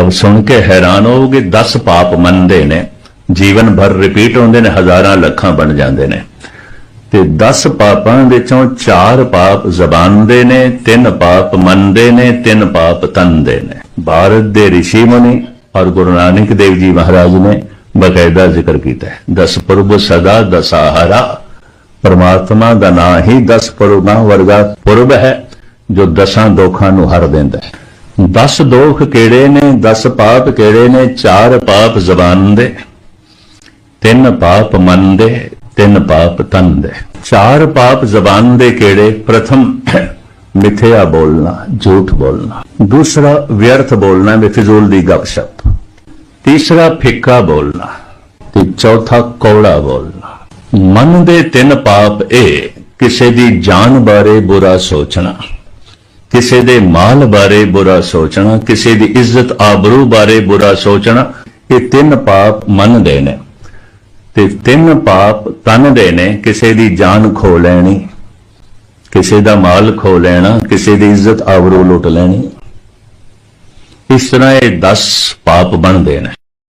ਅਬ ਸੁਣ ਕੇ ਹੈਰਾਨ ਹੋਵੋਗੇ 10 ਪਾਪ ਮੰਨਦੇ ਨੇ, ਜੀਵਨ ਭਰ ਰਿਪੀਟ ਹੁੰਦੇ ਨੇ, ਹਜ਼ਾਰਾਂ ਲੱਖਾਂ ਬਣ ਜਾਂਦੇ ਨੇ। ਤੇ 10 ਪਾਪਾਂ ਵਿੱਚੋਂ 4 ਪਾਪ ਜ਼ਬਾਨ ਦੇ ਨੇ 3 ਪਾਪ ਮਨ ਦੇ ਨੇ 3 ਪਾਪ ਤਨ ਦੇ ਨੇ। ਭਾਰਤ ਦੇ ਰਿਸ਼ੀ ਮੁਨੀ ਔਰ ਗੁਰੂ ਨਾਨਕ ਦੇਵ ਜੀ ਮਹਾਰਾਜ ਨੇ ਬਕਾਇਦਾ ਜ਼ਿਕਰ ਕੀਤਾ ਹੈ। 10 ਪੁਰਬ ਸਦਾ ਦਸਾਹਰਾ, ਪਰਮਾਤਮਾ ਦਾ ਨਾਂ ਹੀ 10 ਪੁਰਬਾਂ ਵਰਗਾ ਪੁਰਬ ਹੈ, ਜੋ ਦਸਾਂ ਦੋਖਾਂ ਨੂੰ ਹਰ ਦਿੰਦਾ ਹੈ। ਦਸ ਦੋਖ ਕਿਹੜੇ ਨੇ, ਦਸ ਪਾਪ ਕਿਹੜੇ ਨੇ, ਚਾਰ ਪਾਪ ਜ਼ਬਾਨ ਦੇ ਤਿੰਨ ਪਾਪ ਮਨ ਦੇ ਤਿੰਨ ਪਾਪ ਤਨ ਦੇ ਚਾਰ ਪਾਪ ਜ਼ਬਾਨ ਦੇ ਕਿਹੜੇ? ਪ੍ਰਥਮ, ਮਿਥਿਆ ਬੋਲਣਾ, ਝੂਠ ਬੋਲਣਾ। ਦੂਸਰਾ, ਵਿਅਰਥ ਬੋਲਣਾ ਬੇਫਜ਼ੂਲ ਦੀ ਗੱਪਸ਼ਪ। ਤੀਸਰਾ, ਫਿੱਕਾ ਬੋਲਣਾ ਤੇ ਚੌਥਾ, ਕੌੜਾ ਬੋਲਣਾ। ਮਨ ਦੇ ਤਿੰਨ ਪਾਪ ਇਹ, ਕਿਸੇ ਦੀ ਜਾਨ ਬਾਰੇ ਬੁਰਾ ਸੋਚਣਾ। ਕਿਸੇ ਦੇ ਮਾਲ ਬਾਰੇ ਬੁਰਾ ਸੋਚਣਾ, ਕਿਸੇ ਦੀ ਇੱਜ਼ਤ ਆਬਰੂ ਬਾਰੇ ਬੁਰਾ ਸੋਚਣਾ, ਇਹ ਤਿੰਨ ਪਾਪ ਮਨ ਦੇ ਨੇ। ਤੇ ਤਿੰਨ ਪਾਪ ਤਨ ਦੇ ਨੇ, ਕਿਸੇ ਦੀ ਜਾਨ ਖੋ ਲੈਣੀ, ਕਿਸੇ ਦਾ ਮਾਲ ਖੋ ਲੈਣਾ, ਕਿਸੇ ਦੀ ਇੱਜ਼ਤ ਆਬਰੂ ਲੁੱਟ ਲੈਣੀ। ਇਸ ਤਰ੍ਹਾਂ ਇਹ 10 ਪਾਪ ਬਣਦੇ ਨੇ।